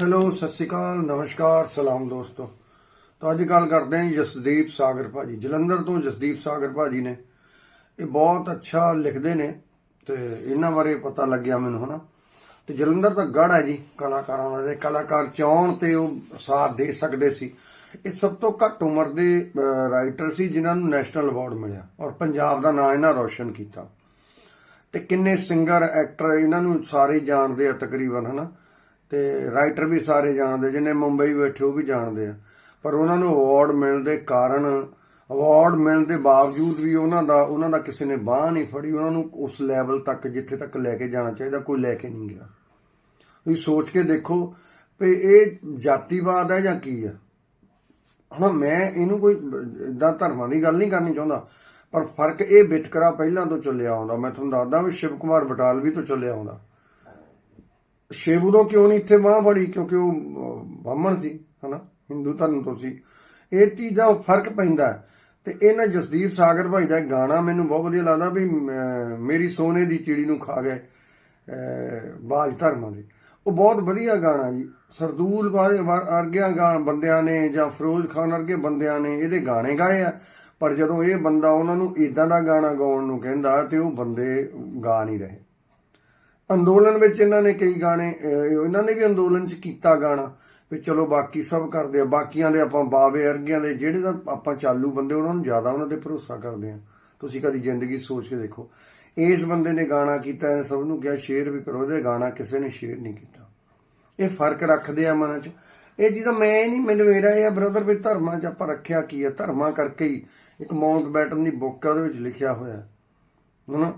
Hello, ਸਤਿ ਸ਼੍ਰੀ ਅਕਾਲ, ਨਮਸਕਾਰ, ਸਲਾਮ ਦੋਸਤੋ। ਤਾਂ ਅੱਜ ਗੱਲ ਕਰਦੇ ਹਾਂ ਜਸਦੀਪ ਸਾਗਰ ਭਾਜੀ, ਜਲੰਧਰ ਤੋਂ ਜਸਦੀਪ ਸਾਗਰ ਭਾਜੀ ਨੇ। ਇਹ ਬਹੁਤ ਅੱਛਾ ਲਿਖਦੇ ਨੇ ਤੇ ਇਹਨਾਂ ਬਾਰੇ ਪਤਾ ਲੱਗਿਆ ਮੈਨੂੰ ਹਨਾ। ਤੇ ਜਲੰਧਰ ਦਾ ਗੜ ਹੈ ਜੀ, ਕਲਾਕਾਰਾਂ ਦਾ ਤੇ ਕਲਾਕਾਰ ਚਾਹਣ ਤੇ ਉਹ ਸਾਥ ਦੇ ਸਕਦੇ ਸੀ। ਇਹ ਸਭ ਤੋਂ ਘੱਟ ਉਮਰ ਦੇ ਰਾਈਟਰ ਸੀ ਜਿਨ੍ਹਾਂ ਨੂੰ ਨੈਸ਼ਨਲ ਅਵਾਰਡ ਮਿਲਿਆ ਔਰ ਪੰਜਾਬ ਦਾ ਨਾਂ ਇਹਨਾਂ ਰੌਸ਼ਨ ਕੀਤਾ। ਤੇ ਕਿੰਨੇ ਸਿੰਗਰ ਐਕਟਰ ਇਹਨਾਂ ਨੂੰ ਸਾਰੇ ਜਾਣਦੇ ਆ ਤਕਰੀਬਨ ਹਨਾ। ਤੇ ਰਾਈਟਰ ਵੀ ਸਾਰੇ ਜਾਣਦੇ ਜਿਹਨੇ ਮੁੰਬਈ ਬੈਠੇ ਉਹ ਵੀ ਜਾਣਦੇ ਆ। ਪਰ ਉਹਨਾਂ ਨੂੰ ਅਵਾਰਡ ਮਿਲਣ ਦੇ ਕਾਰਨ ਅਵਾਰਡ ਮਿਲਣ ਦੇ ਬਾਵਜੂਦ ਵੀ ਉਹਨਾਂ ਦਾ ਉਹਨਾਂ ਦਾ ਕਿਸੇ ਨੇ ਬਾਹ ਨਹੀਂ ਫੜੀ, ਉਹਨਾਂ ਨੂੰ ਉਸ ਲੈਵਲ ਤੱਕ, ਜਿੱਥੇ ਤੱਕ ਲੈ ਕੇ ਜਾਣਾ ਚਾਹੀਦਾ, ਕੋਈ ਲੈ ਕੇ ਨਹੀਂ ਗਿਆ। ਤੁਸੀਂ ਸੋਚ ਕੇ ਦੇਖੋ ਵੀ ਇਹ ਜਾਤੀਵਾਦ ਹੈ ਜਾਂ ਕੀ ਹੈ? ਹੁਣ ਮੈਂ ਇਹਨੂੰ ਕੋਈ ਇਦਾਂ ਧਰਮਾਂ ਦੀ ਗੱਲ ਨਹੀਂ ਕਰਨੀ ਚਾਹੁੰਦਾ, ਪਰ ਫ਼ਰਕ ਇਹ ਵਿਤਕਰਾ ਪਹਿਲਾਂ ਤੋਂ ਚੱਲਿਆ ਆਉਂਦਾ। ਮੈਂ ਤੁਹਾਨੂੰ ਦੱਸਦਾ ਵੀ ਸ਼ਿਵ ਕੁਮਾਰ ਬਟਾਲਵੀ ਤੋਂ ਚੱਲਿਆ ਆਉਂਦਾ। ਸ਼ਿਵ ਉਦੋਂ ਕਿਉਂ ਨਹੀਂ? ਇੱਥੇ ਬਾਂਹ ਫੜੀ ਕਿਉਂਕਿ ਉਹ ਅਹ, ਬ੍ਰਾਹਮਣ ਸੀ ਹਨਾ? ਹਿੰਦੂ ਧਰਮ ਤੋਂ ਸੀ। ਇਹ ਚੀਜ਼ਾਂ ਫ਼ਰਕ ਪੈਂਦਾ ਹੈ। ਤੇ ਇਹਨਾਂ ਜਸਦੀਪ ਸਾਗਰ ਭਾਈ ਦਾ ਗਾਣਾ ਮੈਨੂੰ ਬਹੁਤ ਵਧੀਆ ਲੱਗਦਾ ਵੀ ਮੇਰੀ ਸੋਨੇ ਦੀ ਚਿੜੀ ਨੂੰ ਖਾ ਗਏ ਬਾਜ ਧਰਮਾਂ ਦੇ। ਉਹ ਬਹੁਤ ਵਧੀਆ ਗਾਣਾ ਜੀ। ਸਰਦੂਲ ਵਾਲੇ ਵਰਗਿਆਂ ਗਾ ਬੰਦਿਆਂ ਨੇ ਜਾਂ ਫਿਰੋਜ਼ ਖਾਨ ਵਰਗੇ ਬੰਦਿਆਂ ਨੇ ਇਹਦੇ ਗਾਣੇ ਗਾਏ ਆ। ਪਰ ਜਦੋਂ ਇਹ ਬੰਦਾ ਉਹਨਾਂ ਨੂੰ ਇਦਾਂ ਦਾ ਗਾਣਾ ਗਾਉਣ ਨੂੰ ਕਹਿੰਦਾ ਤੇ ਉਹ ਬੰਦੇ ਗਾ ਨਹੀਂ ਰਹੇ। ਅੰਦੋਲਨ ਵਿੱਚ ਇਹਨਾਂ ਨੇ ਕਈ ਗਾਣੇ ਇਹਨਾਂ ਨੇ ਵੀ ਅੰਦੋਲਨ 'ਚ ਕੀਤਾ ਗਾਣਾ ਵੀ ਚਲੋ ਬਾਕੀ ਸਭ ਕਰਦੇ ਆ, ਬਾਕੀਆਂ ਦੇ ਆਪਾਂ ਬਾਵੇ ਅਰਗਿਆਂ ਦੇ ਜਿਹੜੇ ਤਾਂ ਆਪਾਂ ਚਾਲੂ ਬੰਦੇ ਉਹਨਾਂ ਨੂੰ ਜ਼ਿਆਦਾ ਉਹਨਾਂ ਤੇ ਭਰੋਸਾ ਕਰਦੇ ਆ। ਤੁਸੀਂ ਕਦੀ ਜ਼ਿੰਦਗੀ ਸੋਚ ਕੇ ਦੇਖੋ। ਇਸ ਬੰਦੇ ਨੇ ਗਾਣਾ ਕੀਤਾ, ਇਹਨੇ ਸਭ ਨੂੰ ਕਿਹਾ, ਸ਼ੇਅਰ ਵੀ ਕਰੋ, ਇਹਦੇ ਗਾਣਾ ਕਿਸੇ ਨੇ ਸ਼ੇਅਰ ਨਹੀਂ ਕੀਤਾ। ਇਹ ਫ਼ਰਕ ਰੱਖਦੇ ਆ ਮਨਾਂ 'ਚ। ਇਹ ਚੀਜ਼ਾਂ ਮੈਂ ਨਹੀਂ, ਮੈਨੂੰ ਮੇਰਾ ਇਹ ਬ੍ਰਦਰ ਵੀ ਧਰਮਾਂ 'ਚ ਆਪਾਂ ਰੱਖਿਆ ਕੀ ਹੈ ਧਰਮਾਂ ਕਰਕੇ ਹੀ ਇੱਕ ਮਾਉਂਟ ਬੈਟਨ ਦੀ ਬੁੱਕ ਹੈ ਉਹਦੇ ਵਿੱਚ ਲਿਖਿਆ ਹੋਇਆ। ਹੈ ਨਾ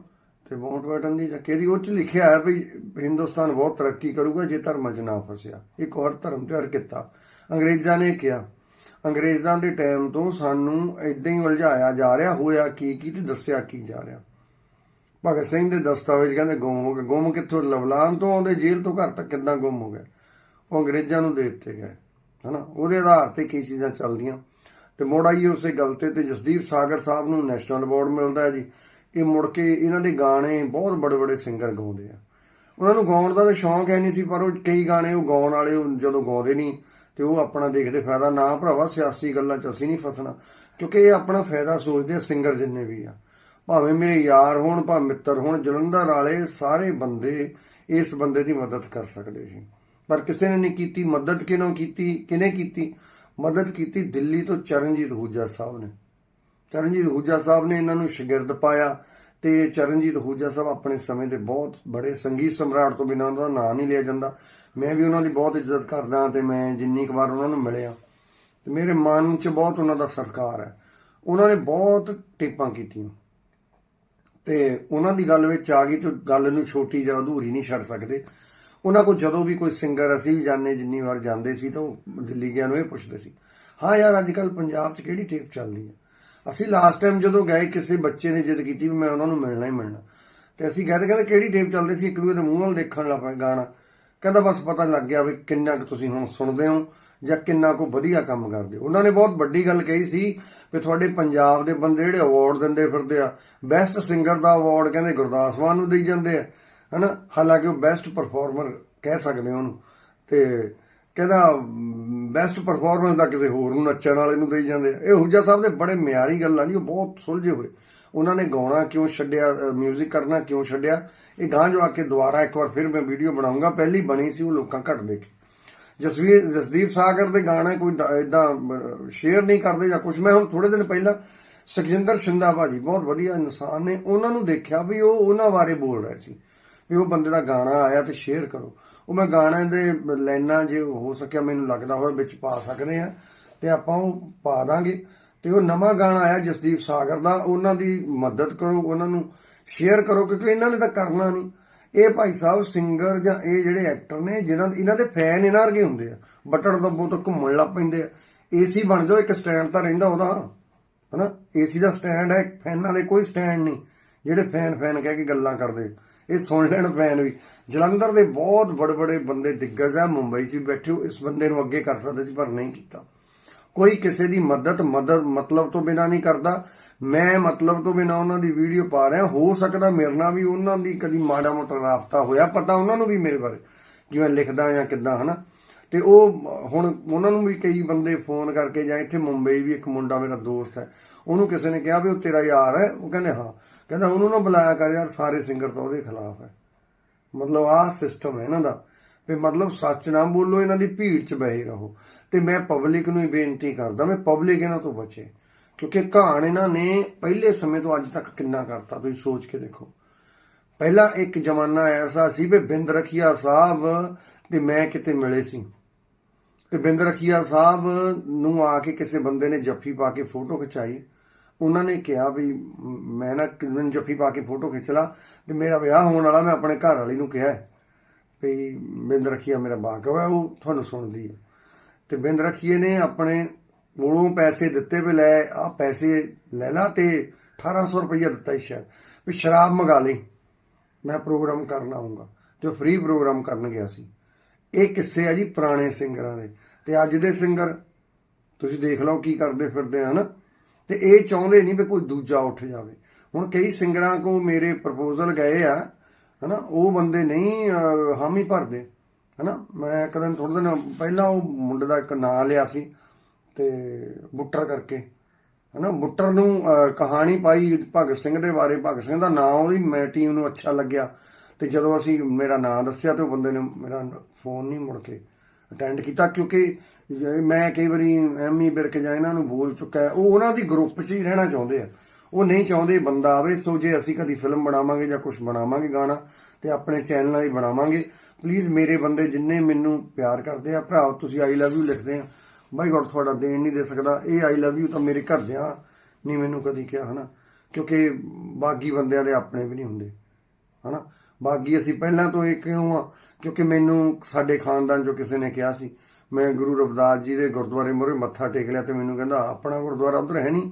ਤੇ ਮਾਉਂਟ ਬੈਟਨ ਦੀ ਜੱਕੇ ਦੀ ਉਹ ਚ ਲਿਖਿਆ ਹੈ ਵੀ ਹਿੰਦੁਸਤਾਨ ਬਹੁਤ ਤਰੱਕੀ ਕਰੂਗਾ ਜੇ ਧਰਮਾਂ 'ਚ ਨਾ ਫਸਿਆ। ਇੱਕ ਹੋਰ ਧਰਮ ਤਿਆਰ ਕੀਤਾ। ਅੰਗਰੇਜ਼ਾਂ ਨੇ ਕਿਹਾ, ਅੰਗਰੇਜ਼ਾਂ ਦੇ ਟਾਈਮ ਤੋਂ ਸਾਨੂੰ ਇਦਾਂ ਹੀ ਉਲਝਾਇਆ ਜਾ ਰਿਹਾ, ਹੋਇਆ ਕੀ ਕੀ ਤੇ ਦੱਸਿਆ ਕੀ ਜਾ ਰਿਹਾ। ਭਗਤ ਸਿੰਘ ਦੇ ਦਸਤਾਵੇਜ਼ ਕਹਿੰਦੇ ਗੁੰਮ ਹੋ ਗਏ। ਗੁੰਮ ਕਿੱਥੋਂ? ਲਵਲਾਨ ਤੋਂ ਆਉਂਦੇ, ਜੇਲ੍ਹ ਤੋਂ ਘਰ ਤੱਕ ਕਿੱਦਾਂ ਗੁੰਮ ਹੋ ਗਏ? ਉਹ ਅੰਗਰੇਜ਼ਾਂ ਨੂੰ ਦੇ ਦਿੱਤੇ ਗਏ, ਹਨਾ? ਉਹਦੇ ਆਧਾਰ ਤੇ ਕੀ ਚੀਜ਼ਾਂ ਚੱਲਦੀਆਂ। ਤੇ ਮੁੜ ਆਈਏ ਉਸੇ ਗੱਲ ਤੇ ਤੇ ਜਸਦੀਪ ਸਾਗਰ ਸਾਹਿਬ ਨੂੰ ਨੈਸ਼ਨਲ ਅਵਾਰਡ ਮਿਲਦਾ ਹੈ ਜੀ। ਇਹ ਮੁੜ ਕੇ ਇਹਨਾਂ ਦੇ ਗਾਣੇ ਬਹੁਤ ਬੜੇ ਬੜੇ ਸਿੰਗਰ ਗਾਉਂਦੇ ਆ। ਉਹਨਾਂ ਨੂੰ ਗਾਉਣ ਦਾ ਤਾਂ ਸ਼ੌਂਕ ਹੈ ਨਹੀਂ ਸੀ, ਪਰ ਉਹ ਕਈ ਗਾਣੇ ਉਹ ਗਾਉਣ ਵਾਲੇ ਉਹ ਜਦੋਂ ਗਾਉਂਦੇ ਨਹੀਂ, ਤੇ ਉਹ ਆਪਣਾ ਦੇਖਦੇ ਫਾਇਦਾ। ਨਾ ਭਰਾਵਾ, ਸਿਆਸੀ ਗੱਲਾਂ 'ਚ ਅਸੀਂ ਨਹੀਂ ਫਸਣਾ, ਕਿਉਂਕਿ ਇਹ ਆਪਣਾ ਫਾਇਦਾ ਸੋਚਦੇ ਆ ਸਿੰਗਰ ਜਿੰਨੇ ਵੀ ਆ। ਭਾਵੇਂ ਮੇਰੇ ਯਾਰ ਹੋਣ, ਭਾਵੇਂ ਮਿੱਤਰ ਹੋਣ, ਜਲੰਧਰ ਵਾਲੇ ਸਾਰੇ ਬੰਦੇ ਇਸ ਬੰਦੇ ਦੀ ਮਦਦ ਕਰ ਸਕਦੇ ਸੀ। ਪਰ ਕਿਸੇ ਨੇ ਨਹੀਂ ਕੀਤੀ, ਮਦਦ ਕਿਹਨੋਂ ਕੀਤੀ ਕਿਨੇ ਕੀਤੀ? ਮਦਦ ਕੀਤੀ ਦਿੱਲੀ ਤੋਂ ਚਰਨਜੀਤ ਹੂਜਾ ਸਾਹਿਬ ਨੇ। ਚਰਨਜੀਤ ਹੂਜਾ ਸਾਹਿਬ ਨੇ ਇਹਨਾਂ ਨੂੰ ਸ਼ਾਗਿਰਦ ਪਾਇਆ ਤੇ ਚਰਨਜੀਤ ਹੂਜਾ ਸਾਹਿਬ ਆਪਣੇ ਸਮੇਂ ਦੇ ਬਹੁਤ ਬੜੇ ਸੰਗੀਤ ਸਮਰਾਟ ਤੋਂ ਬਿਨਾਂ ਉਹਨਾਂ ਦਾ ਨਾਂ ਨਹੀਂ ਲਿਆ ਜਾਂਦਾ। ਮੈਂ ਵੀ ਉਹਨਾਂ ਦੀ ਬਹੁਤ ਇੱਜ਼ਤ ਕਰਦਾ ਤੇ ਮੈਂ ਜਿੰਨੀ ਕੁ ਵਾਰ ਉਹਨਾਂ ਨੂੰ ਮਿਲਿਆ। ਤੇ ਮੇਰੇ ਮਨ 'ਚ ਬਹੁਤ ਉਹਨਾਂ ਦਾ ਸਤਿਕਾਰ ਹੈ। ਉਹਨਾਂ ਨੇ ਬਹੁਤ ਟੇਪਾਂ ਕੀਤੀਆਂ। ਤੇ ਉਹਨਾਂ ਦੀ ਗੱਲ ਵਿੱਚ ਆ ਗਈ ਤੇ ਗੱਲ ਨੂੰ ਛੋਟੀ ਜਾਂ ਅਧੂਰੀ ਨਹੀਂ ਛੱਡ ਸਕਦੇ। ਉਹਨਾਂ ਕੋਲ ਜਦੋਂ ਵੀ ਕੋਈ ਸਿੰਗਰ ਅਸੀਂ ਵੀ ਜਾਣੇ ਜਿੰਨੀ ਵਾਰ ਜਾਂਦੇ ਸੀ ਤਾਂ ਉਹ ਦਿੱਲੀ ਗਿਆ ਨੂੰ ਇਹ ਪੁੱਛਦੇ ਸੀ, ਹਾਂ ਯਾਰ, ਅੱਜ ਕੱਲ ਪੰਜਾਬ 'ਚ ਕਿਹੜੀ ਟੇਪ ਚੱਲਦੀ ਹੈ? ਅਸੀਂ ਲਾਸਟ ਟਾਈਮ ਜਦੋਂ ਗਏ, ਕਿਸੇ ਬੱਚੇ ਨੇ ਜਿੱਦ ਕੀਤੀ ਵੀ ਮੈਂ ਉਹਨਾਂ ਨੂੰ ਮਿਲਣਾ ਹੀ ਮਿਲਣਾ। ਤੇ ਅਸੀਂ ਕਹਿੰਦੇ ਕਹਿੰਦੇ ਕਿਹੜੀ ਟੇਪ ਚੱਲਦੇ ਸੀ? ਇੱਕ ਦੂਜੇ ਦੇ ਮੂੰਹ ਵੱਲ ਦੇਖਣ ਲੱਗ ਪਏ ਗਾਣਾ। ਕਹਿੰਦਾ ਬਸ ਪਤਾ ਲੱਗ ਗਿਆ ਵੀ ਕਿੰਨਾ ਕੁ ਤੁਸੀਂ ਹੁਣ ਸੁਣਦੇ ਹੋ ਜਾਂ ਕਿੰਨਾ ਕੁ ਵਧੀਆ ਕੰਮ ਕਰਦੇ ਹੋ। ਉਹਨਾਂ ਨੇ ਬਹੁਤ ਵੱਡੀ ਗੱਲ ਕਹੀ ਸੀ ਵੀ ਤੁਹਾਡੇ ਪੰਜਾਬ ਦੇ ਬੰਦੇ ਜਿਹੜੇ ਅਵਾਰਡ ਦਿੰਦੇ ਫਿਰਦੇ ਆ ਬੈਸਟ ਸਿੰਗਰ ਦਾ ਅਵਾਰਡ ਕਹਿੰਦੇ ਗੁਰਦਾਸ ਮਾਨ ਨੂੰ ਦੇਈ ਜਾਂਦੇ ਆ, ਹਨਾ? ਹਾਲਾਂਕਿ ਉਹ ਬੈਸਟ ਪਰਫਾਰਮਰ ਕਹਿ ਸਕਦੇ ਉਹਨੂੰ। ਤੇ ਕਹਿੰਦਾ ਬੈਸਟ ਪਰਫਾਰਮੈਂਸ ਦਾ ਕਿਸੇ ਹੋਰ ਨੂੰ ਨੱਚਣ ਵਾਲੇ ਨੂੰ ਦੇਈ ਜਾਂਦੇ ਆ। ਇਹ ਹੁਜਾ ਸਾਹਿਬ ਦੇ ਬੜੇ ਮਿਆਰੀ ਗੱਲਾਂ ਜੀ, ਉਹ ਬਹੁਤ ਸੁਲਝੇ ਹੋਏ। ਉਹਨਾਂ ਨੇ ਗਾਉਣਾ ਕਿਉਂ ਛੱਡਿਆ 뮤직 ਕਰਨਾ ਕਿਉਂ ਛੱਡਿਆ? ਇਹ ਗਾਂ ਜੋ ਆ ਕੇ ਦੁਬਾਰਾ ਇੱਕ ਵਾਰ ਫਿਰ ਮੈਂ ਵੀਡੀਓ ਬਣਾਉਂਗਾ। ਪਹਿਲੀ ਬਣੀ ਸੀ, ਉਹ ਲੋਕਾਂ ਘੱਟ ਦੇਖੇ। ਜਸਵੀਰ, ਜਸਦੀਪ ਸਾਗਰ ਦੇ ਗਾਣੇ ਕੋਈ ਇਦਾਂ ਸ਼ੇਅਰ ਨਹੀਂ ਕਰਦੇ ਜਾਂ ਕੁਝ ਮੈਂ ਹੁਣ ਥੋੜੇ ਦਿਨ ਪਹਿਲਾਂ ਸੁਖਜਿੰਦਰ ਸ਼ਿੰਦਾ ਭਾਜੀ, ਬਹੁਤ ਵਧੀਆ ਇਨਸਾਨ ਨੇ, ਉਹਨਾਂ ਨੂੰ ਦੇਖਿਆ ਵੀ ਉਹ ਉਹਨਾਂ ਬਾਰੇ ਬੋਲ ਰਹੇ ਸੀ। ਵੀ ਉਹ ਬੰਦੇ ਦਾ ਗਾਣਾ ਆਇਆ ਤੇ ਸ਼ੇਅਰ ਕਰੋ। ਉਹ ਮੈਂ ਗਾਣੇ ਦੇ ਲਾਈਨਾਂ ਜੇ ਹੋ ਸਕਿਆ ਮੈਨੂੰ ਲੱਗਦਾ ਹੋਵੇ ਵਿੱਚ ਪਾ ਸਕਦੇ ਆ, ਤੇ ਆਪਾਂ ਉਹ ਪਾ ਦਾਂਗੇ। ਤੇ ਉਹ ਨਵਾਂ ਗਾਣਾ ਆਇਆ ਜਸਦੀਪ ਸਾਗਰ ਦਾ, ਉਹਨਾਂ ਦੀ ਮਦਦ ਕਰੋ, ਉਹਨਾਂ ਨੂੰ ਸ਼ੇਅਰ ਕਰੋ, ਕਿਉਂਕਿ ਇਹਨਾਂ ਨੇ ਤਾਂ ਕਰਨਾ ਨਹੀਂ। ਇਹ ਭਾਈ ਸਾਹਿਬ ਸਿੰਗਰ ਜਾਂ ਇਹ ਜਿਹੜੇ ਐਕਟਰ ਨੇ, ਜਿਨ੍ਹਾਂ ਇਹਨਾਂ ਦੇ ਫੈਨ ਇਹਨਾਂ ਵਰਗੇ ਹੁੰਦੇ ਆ। ਬਟੜ ਦੱਬੋ ਤੋਂ ਘੁੰਮਣ ਲੱਗ ਪੈਂਦੇ ਆ। ਏਸੀ ਬਣ ਜਾਓ, ਇੱਕ ਸਟੈਂਡ ਤਾਂ ਰਹਿੰਦਾ ਉਹਦਾ। ਹਨਾ? ਏਸੀ ਦਾ ਸਟੈਂਡ ਹੈ ਫੈਨਾਂ ਦੇ ਕੋਈ ਸਟੈਂਡ ਨਹੀਂ, ਜਿਹੜੇ ਫੈਨ ਫੈਨ ਕਹਿ ਕੇ ਗੱਲਾਂ ਕਰਦੇ। ਇਹ ਸੁਣ ਲੈਣ ਫੈਨ ਵੀ। ਜਲੰਧਰ ਦੇ ਬਹੁਤ ਬੜੇ ਬੜੇ ਬੰਦੇ ਦਿੱਗਜ ਆ, ਮੁੰਬਈ 'ਚ ਵੀ ਬੈਠੇ ਹੋ, ਇਸ ਬੰਦੇ ਨੂੰ ਅੱਗੇ ਕਰ ਸਕਦੇ ਸੀ, ਪਰ ਨਹੀਂ ਕੀਤਾ। ਕੋਈ ਕਿਸੇ ਦੀ ਮਦਦ ਮਦਦ ਮਤਲਬ ਤੋਂ ਬਿਨਾ ਨਹੀਂ ਕਰਦਾ। ਮੈਂ ਮਤਲਬ ਤੋਂ ਬਿਨਾ ਉਹਨਾਂ ਦੀ ਵੀਡੀਓ ਪਾ ਰਿਹਾ। ਹੋ ਸਕਦਾ ਮੇਰੇ ਨਾਲ ਵੀ ਉਹਨਾਂ ਦੀ ਕਦੀ ਮਾੜਾ ਮੋਟਾ ਰਾਫਤਾ ਹੋਇਆ, ਪਤਾ ਉਹਨਾਂ ਨੂੰ ਵੀ ਮੇਰੇ ਬਾਰੇ ਜਿਵੇਂ ਲਿਖਦਾ ਜਾਂ ਕਿੱਦਾਂ, ਹਨਾ? ਤੇ ਉਹ ਹੁਣ ਉਹਨਾਂ ਨੂੰ ਵੀ ਕਈ ਬੰਦੇ ਫੋਨ ਕਰਕੇ ਜਾਂ ਇੱਥੇ ਮੁੰਬਈ ਵੀ ਇੱਕ ਮੁੰਡਾ ਮੇਰਾ ਦੋਸਤ ਹੈ, ਉਹਨੂੰ ਕਿਸੇ ਨੇ ਕਿਹਾ ਵੀ ਉਹ ਤੇਰਾ ਯਾਰ ਹੈ, ਉਹ ਕਹਿੰਦੇ ਹਾਂ। ਕਹਿੰਦਾ ਉਹਨੂੰ ਨਾ ਬੁਲਾਇਆ ਕਰ ਯਾਰ, ਸਾਰੇ ਸਿੰਗਰ ਤਾਂ ਉਹਦੇ ਖਿਲਾਫ ਹੈ। ਮਤਲਬ ਆਹ ਸਿਸਟਮ ਹੈ ਇਹਨਾਂ ਦਾ। ਵੀ ਮਤਲਬ ਸੱਚ ਨਾ ਬੋਲੋ, ਇਹਨਾਂ ਦੀ ਭੀੜ 'ਚ ਬਹਿ ਰਹੋ। ਤੇ ਮੈਂ ਪਬਲਿਕ ਨੂੰ ਹੀ ਬੇਨਤੀ ਕਰਦਾ, ਮੈਂ ਪਬਲਿਕ ਇਹਨਾਂ ਤੋਂ ਬਚੇ। ਕਿਉਂਕਿ ਕਹਾਣ ਇਹਨਾਂ ਨੇ ਪਹਿਲੇ ਸਮੇਂ ਤੋਂ ਅੱਜ ਤੱਕ ਕਿੰਨਾ ਕਰਤਾ, ਤੁਸੀਂ ਸੋਚ ਕੇ ਦੇਖੋ। ਪਹਿਲਾਂ ਇੱਕ ਜ਼ਮਾਨਾ ਐਸਾ ਸੀ ਵੀ ਬਿੰਦ ਰਖੀਆ ਸਾਹਿਬ ਤੇ ਮੈਂ ਕਿਤੇ ਮਿਲੇ ਸੀ। ਤੇ ਬਿੰਦ ਰਖੀਆ ਸਾਹਿਬ ਨੂੰ ਆ ਕੇ ਕਿਸੇ ਬੰਦੇ ਨੇ ਜੱਫੀ ਪਾ ਕੇ ਫੋਟੋ ਖਿਚਾਈ। ਉਹਨਾਂ ਨੇ ਕਿਹਾ ਵੀ ਮ- ਮੈਂ ਨਾ ਕਿਰਨ ਜੱਫੀ ਪਾ ਕੇ ਫੋਟੋ ਖਿੱਚ ਲਾ ਤੇ ਮੇਰਾ ਵਿਆਹ ਹੋਣ ਵਾਲਾ ਮੈਂ ਆਪਣੇ ਘਰ ਵਾਲੀ ਨੂੰ ਕਿਹਾ ਵੀ ਬਿੰਦ ਰਖੀਆ ਮੇਰਾ ਬਾਕਵ ਹੈ ਉਹ ਤੁਹਾਨੂੰ ਸੁਣਦੀ ਹੈ ਤੇ ਬਿੰਦ ਰਖੀਏ ਨੇ ਆਪਣੇ ਕੋਲੋਂ ਪੈਸੇ ਦਿੱਤੇ ਵੀ ਲੈ ਆ ਪੈਸੇ ਲੈ ਲਾ ਤੇ 1800 ਰੁਪਈਆ ਦਿੱਤਾ ਸੀ ਸ਼ਾਇਦ, ਵੀ ਸ਼ਰਾਬ ਮੰਗਾ ਲਈ। ਮੈਂ ਪ੍ਰੋਗਰਾਮ ਕਰਨ ਆਉਂਗਾ ਤੇ ਉਹ ਫ੍ਰੀ ਪ੍ਰੋਗਰਾਮ ਕਰਨ ਗਿਆ ਸੀ। ਇਹ ਕਿੱਸੇ ਆ ਜੀ ਪੁਰਾਣੇ ਸਿੰਗਰਾਂ ਦੇ। ਤੇ ਅੱਜ ਦੇ ਸਿੰਗਰ, ਤੁਸੀਂ ਦੇਖ ਲਓ ਕੀ ਕਰਦੇ ਫਿਰਦੇ ਹਨ? ਤੇ ਇਹ ਚਾਹੁੰਦੇ ਨਹੀਂ ਵੀ ਕੋਈ ਦੂਜਾ ਉੱਠ ਜਾਵੇ। ਹੁਣ ਕਈ ਸਿੰਗਰਾਂ ਕੋ ਮੇਰੇ ਪ੍ਰਪੋਜ਼ਲ ਗਏ ਆ, ਹਨਾ, ਉਹ ਬੰਦੇ ਨਹੀਂ ਹਾਮੀ ਭਰਦੇ, ਹਨਾ। ਮੈਂ ਕਦੇ ਥੋੜੇ ਦਿਨ ਪਹਿਲਾਂ ਉਹ ਮੁੰਡੇ ਦਾ ਇੱਕ ਨਾਂ ਲਿਆ ਸੀ ਤੇ ਬੁੱਟਰ ਕਰਕੇ, ਹਨਾ। ਬੁੱਟਰ ਨੂੰ ਕਹਾਣੀ ਪਾਈ ਭਗਤ ਸਿੰਘ ਦੇ ਬਾਰੇ। ਭਗਤ ਸਿੰਘ ਦਾ ਨਾਂ ਉਹਦੀ, ਮੈਂ ਟੀਮ ਨੂੰ ਅੱਛਾ ਲੱਗਿਆ। ਤੇ ਜਦੋਂ ਅਸੀਂ ਮੇਰਾ ਨਾਂ ਦੱਸਿਆ ਤੇ ਉਹ ਬੰਦੇ ਨੇ ਮੇਰਾ ਫੋਨ ਨਹੀਂ ਮੁੜ ਕੇ ਅਟੈਂਡ ਕੀਤਾ, ਕਿਉਂਕਿ ਮੈਂ ਕਈ ਵਾਰੀ ਐਮੀ ਬਿਰਕ ਜਾਂ ਇਹਨਾਂ ਨੂੰ ਬੋਲ ਚੁੱਕਾ ਉਹ ਉਹਨਾਂ ਦੀ ਗਰੁੱਪ 'ਚ ਹੀ ਰਹਿਣਾ ਚਾਹੁੰਦੇ ਆ। ਉਹ ਨਹੀਂ ਚਾਹੁੰਦੇ ਬੰਦਾ ਆਵੇ, ਸੋ ਜੇ ਅਸੀਂ ਕਦੀ ਫਿਲਮ ਬਣਾਵਾਂਗੇ ਜਾਂ ਕੁਝ ਬਣਾਵਾਂਗੇ ਗਾਣਾ, ਤੇ ਆਪਣੇ ਚੈਨਲਾਂ 'ਤੇ ਬਣਾਵਾਂਗੇ। ਪਲੀਜ਼ ਮੇਰੇ ਬੰਦੇ ਜਿੰਨੇ ਮੈਨੂੰ ਪਿਆਰ ਕਰਦੇ ਆ, ਭਰਾ, ਤੁਸੀਂ ਆਈ ਲਵ ਯੂ ਲਿਖਦੇ ਆ। ਬਾਈ ਗੋਡ, ਤੁਹਾਡਾ ਦੇਣ ਨਹੀਂ ਦੇ ਸਕਦਾ। ਇਹ ਆਈ ਲਵ ਯੂ ਤਾਂ ਮੇਰੇ ਘਰਦਿਆਂ ਨਹੀਂ ਮੈਨੂੰ ਕਦੀ ਕਿਹਾ ਹਨਾ, ਕਿਉਂਕਿ ਬਾਗੀ ਬੰਦਿਆਂ ਦੇ ਆਪਣੇ ਵੀ ਨਹੀਂ ਹੁੰਦੇ। ਹਨਾ? ਬਾਕੀ ਅਸੀਂ ਪਹਿਲਾਂ ਤੋਂ ਇਹ ਕਿਉਂ ਆ? ਕਿਉਂਕਿ ਮੈਨੂੰ ਸਾਡੇ ਖਾਨਦਾਨ ਚੋਂ ਕਿਸੇ ਨੇ ਕਿਹਾ ਸੀ, ਮੈਂ ਗੁਰੂ ਰਵਿਦਾਸ ਜੀ ਦੇ ਗੁਰਦੁਆਰੇ ਮੋਰੇ ਮੱਥਾ ਟੇਕ ਲਿਆ ਤੇ ਮੈਨੂੰ ਕਹਿੰਦਾ, ਆਪਣਾ ਗੁਰਦੁਆਰਾ ਉਧਰ ਹੈ ਨਹੀਂ?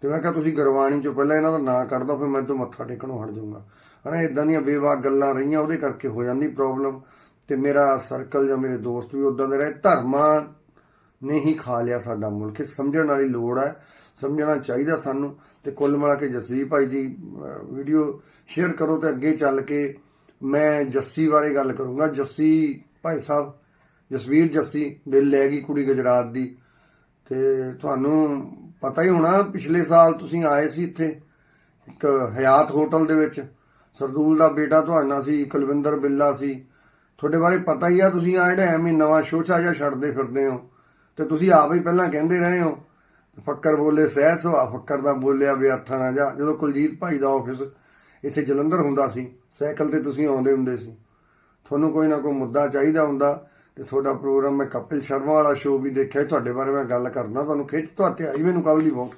ਤੇ ਮੈਂ ਕਿਹਾ, ਤੁਸੀਂ ਗੁਰਬਾਣੀ ਚੋਂ ਪਹਿਲਾਂ ਇਹਨਾਂ ਦਾ ਨਾਂ ਕੱਢ ਦੋ, ਫਿਰ ਮੈਂ ਤੋਂ ਮੱਥਾ ਟੇਕਣੋਂ ਹਟ ਜਾਊਂਗਾ। ਹਨਾ ਇਦਾਂ ਦੀਆਂ ਬੇਵਾਕ ਗੱਲਾਂ ਰਹੀਆਂ, ਉਹਦੇ ਕਰਕੇ ਹੋ ਜਾਂਦੀ ਪ੍ਰੋਬਲਮ ਤੇ ਮੇਰਾ ਸਰਕਲ ਜਾਂ ਮੇਰੇ ਦੋਸਤ ਵੀ ਉਦਾਂ ਦੇ ਰਹੇ, ਧਰਮਾਂ ਨੇ ਹੀ ਖਾ ਲਿਆ ਸਾਡਾ ਮੁਲਕ। ਇਹ ਸਮਝਣ ਵਾਲੀ ਲੋੜ ਹੈ ਸਮਝਣਾ ਚਾਹੀਦਾ ਸਾਨੂੰ ਤੇ ਕੁੱਲ ਮਿਲਾ ਕੇ ਜਸਦੀਪ ਭਾਈ ਦੀ ਵੀਡੀਓ ਸ਼ੇਅਰ ਕਰੋ ਤੇ ਅੱਗੇ ਚੱਲ ਕੇ ਮੈਂ ਜੱਸੀ ਬਾਰੇ ਗੱਲ ਕਰੂੰਗਾ। ਜੱਸੀ ਭਾਈ ਸਾਹਿਬ, ਜਸਵੀਰ ਜੱਸੀ ਦਿਲ ਲੈ ਗਈ ਕੁੜੀ ਗੁਜਰਾਤ ਦੀ ਤੇ ਤੁਹਾਨੂੰ ਪਤਾ ਹੀ ਹੋਣਾ, ਪਿਛਲੇ ਸਾਲ ਤੁਸੀਂ ਆਏ ਸੀ ਇੱਥੇ ਇੱਕ ਹਯਾਤ ਹੋਟਲ ਦੇ ਵਿੱਚ। ਸਰਦੂਲ ਦਾ ਬੇਟਾ ਤੁਹਾਡਾ ਸੀ, ਕੁਲਵਿੰਦਰ ਬਿੱਲਾ ਸੀ। ਤੁਹਾਡੇ ਬਾਰੇ ਪਤਾ ਹੀ ਆ, ਤੁਸੀਂ ਆ ਜਿਹੜਾ ਐਵੇਂ ਨਵਾਂ ਸ਼ੋਸ਼ਾ ਜਿਹਾ ਛੱਡਦੇ ਫਿਰਦੇ ਹੋ ਤੇ ਤੁਸੀਂ ਆਪ ਹੀ ਪਹਿਲਾਂ ਕਹਿੰਦੇ ਰਹੇ ਹੋ ਫੱਕਰ ਬੋਲੇ, ਸਹਿ ਸੁਭਾ ਫੱਕਰ ਦਾ ਬੋਲਿਆ, ਵਿਅਰਥਾ ਨਾ ਜਾ। ਜਦੋਂ ਕੁਲਜੀਤ ਭਾਈ ਦਾ ਆਫਿਸ ਇੱਥੇ ਜਲੰਧਰ ਹੁੰਦਾ ਸੀ, ਸਾਈਕਲ ਤੇ ਤੁਸੀਂ ਆਉਂਦੇ ਹੁੰਦੇ ਸੀ। ਤੁਹਾਨੂੰ ਕੋਈ ਨਾ ਕੋਈ ਮੁੱਦਾ ਚਾਹੀਦਾ ਹੁੰਦਾ ਤੇ ਤੁਹਾਡਾ ਪ੍ਰੋਗਰਾਮ ਮੈਂ ਕਪਿਲ ਸ਼ਰਮਾ ਵਾਲਾ ਸ਼ੋਅ ਵੀ ਦੇਖਿਆ, ਤੁਹਾਡੇ ਬਾਰੇ ਮੈਂ ਗੱਲ ਕਰਦਾ ਤੁਹਾਨੂੰ ਖਿੱਚ ਤੁਹਾਤੇ ਆਈ ਮੈਨੂੰ ਕੱਲ ਦੀ ਬਹੁਤ।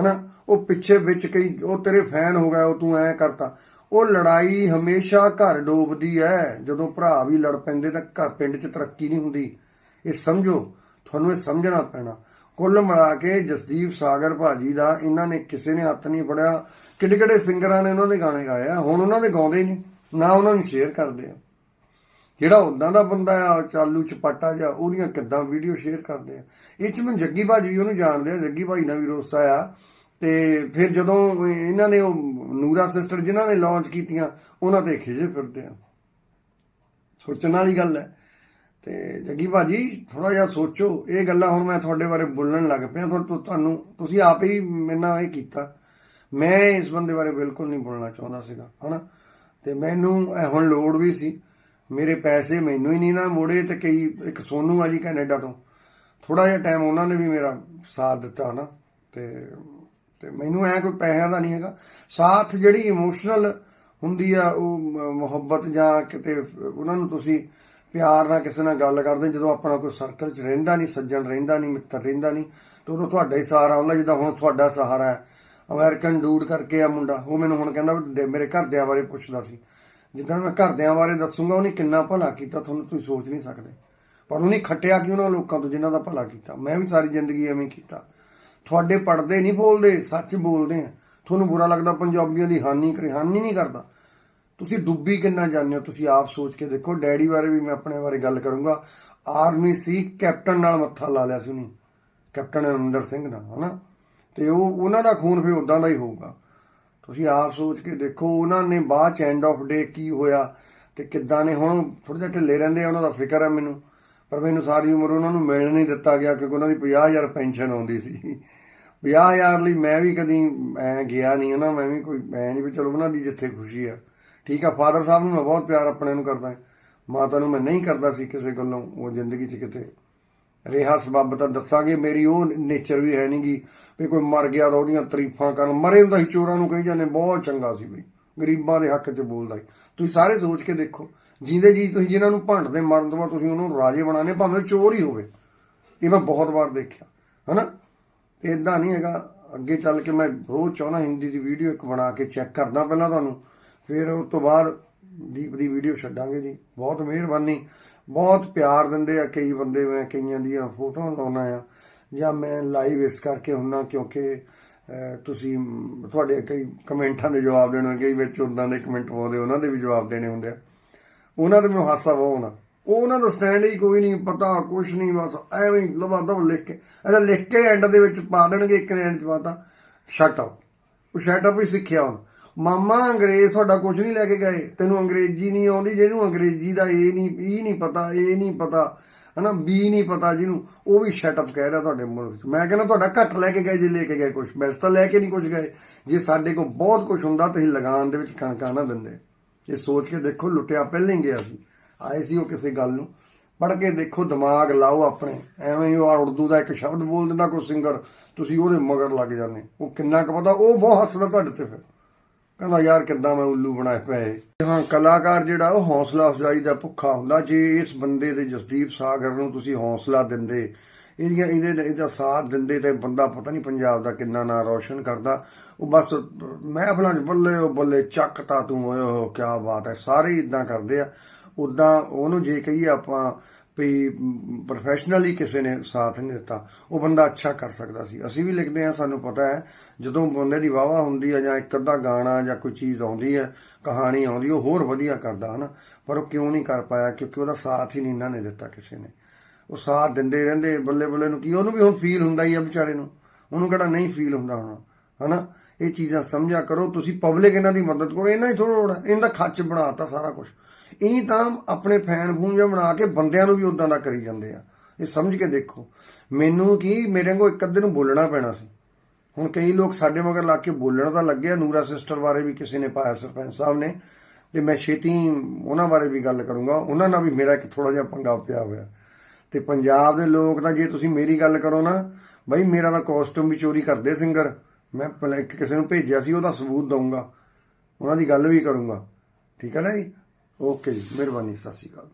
ਹਨਾ? ਉਹ ਪਿੱਛੇ ਵਿੱਚ ਕਈ, ਉਹ ਤੇਰੇ ਫੈਨ ਹੋ ਗਏ ਉਹ ਤੂੰ ਐ ਕਰਤਾ। ਉਹ ਲੜਾਈ ਹਮੇਸ਼ਾ ਘਰ ਡੋਬਦੀ ਐ। ਜਦੋਂ ਭਰਾ ਵੀ ਲੜ ਪੈਂਦੇ ਤਾਂ ਘਰ ਪਿੰਡ 'ਚ ਤਰੱਕੀ ਨਹੀਂ ਹੁੰਦੀ। ਇਹ ਸਮਝੋ, ਤੁਹਾਨੂੰ ਇਹ ਸਮਝਣਾ ਪੈਣਾ। ਕੁੱਲ ਮਿਲਾ ਕੇ ਜਸਦੀਪ ਸਾਗਰ ਭਾਜੀ ਦਾ ਇਹਨਾਂ ਨੇ ਕਿਸੇ ਨੇ ਹੱਥ ਨਹੀਂ ਫੜਿਆ। ਕਿੱਡੇ ਕਿੱਡੇ ਸਿੰਗਰਾਂ ਨੇ ਉਹਨਾਂ ਦੇ ਗਾਣੇ ਗਾਏ ਆ? ਹੁਣ ਉਹਨਾਂ ਦੇ ਗਾਉਂਦੇ ਨਹੀਂ। ਨਾ ਉਹਨਾਂ ਨੂੰ ਸ਼ੇਅਰ ਕਰਦੇ ਆ। ਜਿਹੜਾ ਉਦਾਂ ਦਾ ਬੰਦਾ ਆ ਚਾਲੂ ਚਪਾਟਾ ਜਾਂ ਉਹਦੀਆਂ ਕਿੱਦਾਂ ਵੀਡੀਓ ਸ਼ੇਅਰ ਕਰਦੇ ਆ? ਇਹ ਚ ਮੈਂ ਜੱਗੀ ਭਾਜੀ ਵੀ ਉਹਨੂੰ ਜਾਣਦੇ ਆ, ਜੱਗੀ ਭਾਈ ਨਾਲ ਵੀ ਰੋਸਾ ਆ। ਤੇ ਫਿਰ ਜਦੋਂ ਇਹਨਾਂ ਨੇ ਉਹ ਨੂਰਾ ਸਿਸਟਰ ਜਿਨ੍ਹਾਂ ਨੇ ਲਾਂਚ ਕੀਤੀਆਂ, ਉਹਨਾਂ ਤੇ ਖਿਜੇ ਫਿਰਦੇ ਆ। ਸੋਚਣ ਵਾਲੀ ਗੱਲ ਹੈ। ਤੇ ਜੱਗੀ ਭਾਜੀ ਥੋੜਾ ਜਿਹਾ ਸੋਚੋ, ਇਹ ਗੱਲਾਂ ਹੁਣ ਮੈਂ ਤੁਹਾਡੇ ਬਾਰੇ ਬੋਲਣ ਲੱਗ ਪਿਆ ਤੁਹਾਨੂੰ, ਤੁਸੀਂ ਆਪ ਹੀ ਮੇਰੇ ਨਾਲ ਇਹ ਕੀਤਾ। ਮੈਂ ਇਸ ਬੰਦੇ ਬਾਰੇ ਬਿਲਕੁਲ ਨਹੀਂ ਬੋਲਣਾ ਚਾਹੁੰਦਾ ਸੀਗਾ, ਹਨਾ? ਤੇ ਮੈਨੂੰ ਇਹ ਹੁਣ ਲੋੜ ਵੀ ਸੀ। ਮੇਰੇ ਪੈਸੇ ਮੈਨੂੰ ਹੀ ਨਹੀਂ ਨਾ ਮੋੜੇ, ਤੇ ਕਈ, ਇੱਕ ਸੋਨੂ ਆ ਜੀ ਕੈਨੇਡਾ ਤੋਂ। ਥੋੜਾ ਜਿਹਾ ਟਾਈਮ ਉਹਨਾਂ ਨੇ ਵੀ ਮੇਰਾ ਸਾਥ ਦਿੱਤਾ ਨਾ ਤੇ ਤੇ ਮੈਨੂੰ ਐ ਕੋਈ ਪੈਸਿਆਂ ਦਾ ਨਹੀਂ ਹੈਗਾ। ਸਾਥ ਜਿਹੜੀ ਇਮੋਸ਼ਨਲ ਹੁੰਦੀ ਆ, ਉਹ ਮੁਹੱਬਤ ਜਾਂ ਕਿਤੇ, ਉਹਨਾਂ ਨੂੰ ਤੁਸੀਂ ਪਿਆਰ ਨਾਲ ਕਿਸੇ ਨਾਲ ਗੱਲ ਕਰਦੇ ਜਦੋਂ ਆਪਣਾ ਕੋਈ ਸਰਕਲ 'ਚ ਰਹਿੰਦਾ ਨਹੀਂ, ਸੱਜਣ ਰਹਿੰਦਾ ਨਹੀਂ, ਮਿੱਤਰ ਰਹਿੰਦਾ ਨਹੀਂ, ਤਾਂ ਉਦੋਂ ਤੁਹਾਡਾ ਹੀ ਸਹਾਰਾ ਆਉਂਦਾ ਜਿੱਦਾਂ ਹੁਣ ਤੁਹਾਡਾ ਸਹਾਰਾ ਹੈ। ਅਮਰੀਕਨ ਡੂਡ ਕਰਕੇ ਆ ਮੁੰਡਾ, ਉਹ ਮੈਨੂੰ ਹੁਣ ਕਹਿੰਦਾ ਮੇਰੇ ਘਰਦਿਆਂ ਬਾਰੇ ਪੁੱਛਦਾ ਸੀ। ਜਿੱਦਾਂ ਮੈਂ ਘਰਦਿਆਂ ਬਾਰੇ ਦੱਸੂਗਾ, ਉਹਨੇ ਕਿੰਨਾ ਭਲਾ ਕੀਤਾ, ਤੁਹਾਨੂੰ ਤੁਸੀਂ ਸੋਚ ਨਹੀਂ ਸਕਦੇ। ਪਰ ਉਹਨੇ ਖੱਟਿਆ ਕਿ ਉਹਨਾਂ ਲੋਕਾਂ ਤੋਂ, ਜਿਨ੍ਹਾਂ ਦਾ ਭਲਾ ਕੀਤਾ। ਮੈਂ ਵੀ ਸਾਰੀ ਜ਼ਿੰਦਗੀ ਐਵੇਂ ਕੀਤਾ। ਤੁਹਾਡੇ ਪੜਦੇ ਨਹੀਂ ਬੋਲਦੇ, ਸੱਚ ਬੋਲਦੇ ਆ। ਤੁਹਾਨੂੰ ਬੁਰਾ ਲੱਗਦਾ, ਪੰਜਾਬੀਆਂ ਦੀ ਹਾਨੀ ਕਰੇ ਹਾਨੀ ਨਹੀਂ ਕਰਦਾ। ਤੁਸੀਂ ਡੁੱਬੀ ਕਿੰਨਾ ਜਾਂਦੇ ਹੋ? ਤੁਸੀਂ ਆਪ ਸੋਚ ਕੇ ਦੇਖੋ। ਡੈਡੀ ਬਾਰੇ ਵੀ ਮੈਂ ਆਪਣੇ ਬਾਰੇ ਗੱਲ ਕਰੂੰਗਾ। ਆਰਮੀ ਸੀ ਕੈਪਟਨ ਨਾਲ ਮੱਥਾ ਲਾ ਲਿਆ ਸੀ ਉਹਨੇ। ਕੈਪਟਨ ਅਮਰਿੰਦਰ ਸਿੰਘ ਦਾ, ਹਨਾ? ਤੇ ਉਹ, ਉਹਨਾਂ ਦਾ ਖੂਨ ਫਿਰ ਉਦਾਂ ਦਾ ਹੀ ਹੋਊਗਾ। ਤੁਸੀਂ ਆਪ ਸੋਚ ਕੇ ਦੇਖੋ, ਉਹਨਾਂ ਨੇ ਬਾਅਦ ਚ ਐਂਡ ਆਫ ਡੇ ਕੀ ਹੋਇਆ ਤੇ ਕਿੱਦਾਂ ਨੇ? ਹੁਣ ਥੋੜੇ ਜਿਹਾ ਢਿੱਲੇ ਰਹਿੰਦੇ ਆ, ਉਹਨਾਂ ਦਾ ਫਿਕਰ ਹੈ ਮੈਨੂੰ। ਪਰ ਮੈਨੂੰ ਸਾਰੀ ਉਮਰ ਉਹਨਾਂ ਨੂੰ ਮਿਲਣ ਨਹੀਂ ਦਿੱਤਾ ਗਿਆ ਕਿਉਂਕਿ ਉਹਨਾਂ ਦੀ 50000 ਪੈਨਸ਼ਨ ਆਉਂਦੀ ਸੀ। 50000 ਲਈ ਮੈਂ ਵੀ ਕਦੀ ਐ ਗਿਆ ਨਹੀਂ ਨਾ ਮੈਂ ਵੀ ਕੋਈ ਐ ਨਹੀਂ ਵੀ ਚਲੋ ਉਹਨਾਂ ਦੀ ਜਿੱਥੇ ਖੁਸ਼ੀ ਆ। ਠੀਕ ਆ ਫਾਦਰ ਸਾਹਿਬ ਨੂੰ ਮੈਂ ਬਹੁਤ ਪਿਆਰ ਆਪਣੇ ਨੂੰ ਕਰਦਾ ਮਾਤਾ ਨੂੰ ਮੈਂ ਨਹੀਂ ਕਰਦਾ ਸੀ ਕਿਸੇ ਗੱਲੋਂ ਉਹ ਜ਼ਿੰਦਗੀ 'ਚ ਕਿਤੇ। ਰਿਹਾ ਸਬੱਬ ਤਾਂ ਦੱਸਾਂਗੇ, ਮੇਰੀ ਉਹ ਨੇਚਰ ਵੀ ਹੈ ਨਹੀਂਗੀ ਵੀ ਕੋਈ ਮਰ ਗਿਆ ਤਾਂ ਉਹਦੀਆਂ ਤਾਰੀਫਾਂ ਕਰਨ। ਮਰੇ ਹੁੰਦਾ ਸੀ, ਚੋਰਾਂ ਨੂੰ ਕਹੀ ਜਾਂਦੇ, ਬਹੁਤ ਚੰਗਾ ਸੀ ਬਈ। ਗਰੀਬਾਂ ਦੇ ਹੱਕ 'ਚ ਬੋਲਦਾ ਸੀ। ਤੁਸੀਂ ਸਾਰੇ ਸੋਚ ਕੇ ਦੇਖੋ, ਜਿੰਦੇ ਜੀ ਤੁਸੀਂ ਜਿਨ੍ਹਾਂ ਨੂੰ ਭੰਡਦੇ, ਮਰਨ ਤੋਂ ਬਾਅਦ ਤੁਸੀਂ ਉਹਨੂੰ ਰਾਜੇ ਬਣਾਣੇ ਭਾਵੇਂ ਚੋਰ ਹੀ ਹੋਵੇ। ਇਹ ਮੈਂ ਬਹੁਤ ਵਾਰ ਦੇਖਿਆ, ਹਨਾ? ਤੇ ਇਦਾਂ ਨਹੀਂ ਹੈਗਾ। ਅੱਗੇ ਚੱਲ ਕੇ ਮੈਂ ਰੋਜ਼ ਚਾਹਣਾ ਹਿੰਦੀ ਦੀ ਵੀਡੀਓ ਇੱਕ ਬਣਾ ਕੇ ਚੈੱਕ ਕਰਦਾ ਪਹਿਲਾਂ ਤੁਹਾਨੂੰ। ਫਿਰ ਉਸ ਤੋਂ ਬਾਅਦ ਦੀਪ ਦੀ ਵੀਡੀਓ ਛੱਡਾਂਗੇ ਜੀ। ਬਹੁਤ ਮਿਹਰਬਾਨੀ, ਬਹੁਤ ਪਿਆਰ ਦਿੰਦੇ ਆ ਕਈ ਬੰਦੇ, ਮੈਂ ਕਈਆਂ ਦੀਆਂ ਫੋਟੋਆਂ ਲਾਉਣਾ ਆ। ਜਾਂ ਮੈਂ ਲਾਈਵ ਇਸ ਕਰਕੇ ਹੁੰਨਾ ਕਿਉਂਕਿ ਤੁਸੀਂ ਤੁਹਾਡੇ ਕਈ ਕਮੈਂਟਾਂ ਦੇ ਜਵਾਬ ਦੇਣੇ ਕਈ ਵਿੱਚ ਉਦਾਂ ਦੇ ਕਮੈਂਟ ਪਾਉਂਦੇ, ਉਹਨਾਂ ਦੇ ਵੀ ਜਵਾਬ ਦੇਣੇ ਹੁੰਦੇ ਆ। ਉਹਨਾਂ ਦੇ ਮੈਨੂੰ ਹਾਸਾ ਬਹੁਤ ਆਉਂਦਾ ਉਹ ਉਹਨਾਂ ਦਾ ਸਟੈਂਡ ਹੀ ਕੋਈ ਨਹੀਂ, ਪਤਾ ਕੁਛ ਨਹੀਂ, ਬਸ ਐਵੇਂ ਹੀ ਲਵਾ ਦਵ ਲਿਖ ਕੇ ਇਹਦਾ ਲਿਖ ਕੇ ਐਂਡ ਦੇ ਵਿੱਚ ਪਾ ਦੇਣਗੇ, ਇੱਕ ਨੇ ਐਂਡ ਚ ਪਾਤਾ ਸ਼ਟ ਅਪ ਉਹ ਸ਼ਟ ਅਪ ਹੀ ਸਿੱਖਿਆ ਹੁਣ। ਮਾਮਾ ਅੰਗਰੇਜ਼ ਤੁਹਾਡਾ ਕੁਝ ਨਹੀਂ ਲੈ ਕੇ ਗਏ। ਤੈਨੂੰ ਅੰਗਰੇਜ਼ੀ ਨਹੀਂ ਆਉਂਦੀ, ਜਿਹਨੂੰ ਅੰਗਰੇਜ਼ੀ ਦਾ ਇਹ ਨਹੀਂ ਇਹ ਨਹੀਂ ਪਤਾ, ਇਹ ਨਹੀਂ ਪਤਾ, ਹਨਾ ਬੀ ਨਹੀਂ ਪਤਾ ਜਿਹਨੂੰ, ਉਹ ਵੀ ਸ਼ਟ ਅਪ ਕਹਿ ਰਿਹਾ ਤੁਹਾਡੇ ਮੁਲਕ 'ਚ। ਮੈਂ ਕਹਿੰਦਾ ਤੁਹਾਡਾ ਘੱਟ ਲੈ ਕੇ ਗਏ, ਜੇ ਲੈ ਕੇ ਗਏ ਕੁਝ ਵੈਸੇ ਤਾਂ ਲੈ ਕੇ ਨਹੀਂ ਕੁਝ ਗਏ। ਜੇ ਸਾਡੇ ਕੋਲ ਬਹੁਤ ਕੁਝ ਹੁੰਦਾ, ਤੁਸੀਂ ਲਗਾਨ ਦੇ ਵਿੱਚ ਕਣਕਾਂ ਨਾ ਦਿੰਦੇ। ਇਹ ਸੋਚ ਕੇ ਦੇਖੋ, ਲੁੱਟਿਆ ਪਹਿਲਾਂ ਹੀ ਗਿਆ ਸੀ। ਆਏ ਸੀ ਉਹ ਕਿਸੇ ਗੱਲ ਨੂੰ। ਪੜ੍ਹ ਕੇ ਦੇਖੋ, ਦਿਮਾਗ ਲਾਓ ਆਪਣੇ। ਐਵੇਂ ਹੀ ਉਹ ਉਰਦੂ ਦਾ ਇੱਕ ਸ਼ਬਦ ਬੋਲ ਦਿੰਦਾ ਕੋਈ ਸਿੰਗਰ ਤੁਸੀਂ ਉਹਦੇ ਮਗਰ ਲੱਗ ਜਾਂਦੇ। ਉਹ ਕਿੰਨਾ ਕੁ ਪਤਾ, ਉਹ ਬਹੁਤ ਹੱਸਦਾ ਤੁਹਾਡੇ ਤੇ ਫਿਰ। ਕਹਿੰਦਾ, ਯਾਰ, ਕਿੱਦਾਂ ਮੈਂ ਉੱਲੂ ਬਣਾਏ ਪਏ ਹਾਂ, ਕਲਾਕਾਰ ਜਿਹੜਾ, ਉਹ ਹੌਸਲਾ ਅਫਜ਼ਾਈ ਦਾ ਭੁੱਖਾ ਹੁੰਦਾ। ਜੇ ਇਸ ਬੰਦੇ ਦੇ ਜਸਦੀਪ ਸਾਗਰ ਨੂੰ ਤੁਸੀਂ ਹੌਸਲਾ ਦਿੰਦੇ, ਇਹਦੀਆਂ, ਇਹਦੇ ਇਹਦਾ ਸਾਥ ਦਿੰਦੇ ਤੇ ਬੰਦਾ ਪਤਾ ਨਹੀਂ ਪੰਜਾਬ ਦਾ ਕਿੰਨਾ ਨਾਂ ਰੌਸ਼ਨ ਕਰਦਾ। ਉਹ ਬਸ ਮਹਿਫਲਾਂ 'ਚ ਬੱਲੇ, ਉਹ ਬੱਲੇ ਚੱਕਤਾ ਤੂੰ, ਓਏ ਹੋ ਕੀ ਬਾਤ ਹੈ। ਸਾਰੇ ਇਦਾਂ ਕਰਦੇ ਆ। ਉਦਾਂ ਉਹਨੂੰ ਜੇ ਕਹੀਏ ਆਪਾਂ ਵੀ ਪ੍ਰੋਫੈਸ਼ਨਲੀ ਕਿਸੇ ਨੇ ਸਾਥ ਨਹੀਂ ਦਿੱਤਾ, ਉਹ ਬੰਦਾ ਅੱਛਾ ਕਰ ਸਕਦਾ ਸੀ। ਅਸੀਂ ਵੀ ਲਿਖਦੇ ਹਾਂ, ਸਾਨੂੰ ਪਤਾ ਹੈ, ਜਦੋਂ ਬੰਦੇ ਦੀ ਵਾਵਾ ਹੁੰਦੀ ਹੈ ਜਾਂ ਇੱਕ ਅੱਧਾ ਗਾਣਾ ਜਾਂ ਕੋਈ ਚੀਜ਼ ਆਉਂਦੀ ਹੈ, ਕਹਾਣੀ ਆਉਂਦੀ, ਉਹ ਹੋਰ ਵਧੀਆ ਕਰਦਾ, ਹਨਾ? ਪਰ ਉਹ ਕਿਉਂ ਨਹੀਂ ਕਰ ਪਾਇਆ? ਕਿਉਂਕਿ ਉਹਦਾ ਸਾਥ ਹੀ ਨਹੀਂ ਇਹਨਾਂ ਨੇ ਦਿੱਤਾ ਕਿਸੇ ਨੇ। ਉਹ ਸਾਥ ਦਿੰਦੇ ਰਹਿੰਦੇ ਬੱਲੇ ਬੱਲੇ ਨੂੰ ਕੀ, ਉਹਨੂੰ ਵੀ ਹੁਣ ਫੀਲ ਹੁੰਦਾ ਹੀ ਆ ਵਿਚਾਰੇ ਨੂੰ। ਉਹਨੂੰ ਕਿਹੜਾ ਨਹੀਂ ਫੀਲ ਹੁੰਦਾ ਹੋਣਾ, ਹਨਾ? ਇਹ ਚੀਜ਼ਾਂ ਸਮਝਿਆ ਕਰੋ, ਤੁਸੀਂ ਪਬਲਿਕ ਇਹਨਾਂ ਦੀ ਮਦਦ ਕਰੋ, ਇਹਨਾਂ ਹੀ ਥੋੜਾ ਲੋੜ ਇਹਨਾਂ ਦਾ ਖੱਚ ਬਣਾਤਾ ਸਾਰਾ ਕੁਝ ਇਨੀ ਤਾਂ ਆਪਣੇ ਫੈਨ ਫੂਨ ਜਿਹਾ ਬਣਾ ਕੇ ਬੰਦਿਆਂ ਨੂੰ ਵੀ ਉਦਾਂ ਦਾ ਕਰੀ ਜਾਂਦੇ ਆ। ਇਹ ਸਮਝ ਕੇ ਦੇਖੋ। ਮੈਨੂੰ ਕੀ ਮੇਰੇ ਵਾਂਗੂ ਇੱਕ ਅੱਧੇ ਨੂੰ ਬੋਲਣਾ ਪੈਣਾ ਸੀ। ਹੁਣ ਕਈ ਲੋਕ ਸਾਡੇ ਮਗਰ ਲਾ ਕੇ ਬੋਲਣ ਤਾਂ ਲੱਗਿਆ ਨੂਰਾ ਸਿਸਟਰ ਬਾਰੇ ਵੀ ਕਿਸੇ ਨੇ ਪਾਇਆ, ਸਰਪੰਚ ਸਾਹਿਬ ਨੇ। ਤੇ ਮੈਂ ਛੇਤੀ ਉਹਨਾਂ ਬਾਰੇ ਵੀ ਗੱਲ ਕਰੂੰਗਾ। ਉਹਨਾਂ ਨਾਲ ਵੀ ਮੇਰਾ ਇੱਕ ਥੋੜਾ ਜਿਹਾ ਪੰਗਾ ਪਿਆ ਹੋਇਆ। ਤੇ ਪੰਜਾਬ ਦੇ ਲੋਕ ਤਾਂ ਜੇ ਤੁਸੀਂ ਮੇਰੀ ਗੱਲ ਕਰੋ ਨਾ, ਬਈ ਮੇਰਾ ਤਾਂ ਕਾਸਟਿਊਮ ਵੀ ਚੋਰੀ ਕਰਦੇ ਸਿੰਗਰ ਮੈਂ ਪਹਿਲਾਂ ਇੱਕ ਕਿਸੇ ਨੂੰ ਭੇਜਿਆ ਸੀ, ਉਹਦਾ ਸਬੂਤ ਦਊਂਗਾ। ਉਹਨਾਂ ਦੀ ਗੱਲ ਵੀ ਕਰੂੰਗਾ। ਠੀਕ ਹੈ ਨਾ ਜੀ? ਓਕੇ ਜੀ ਮਿਹਰਬਾਨੀ ਸਤਿ ਸ਼੍ਰੀ ਅਕਾਲ।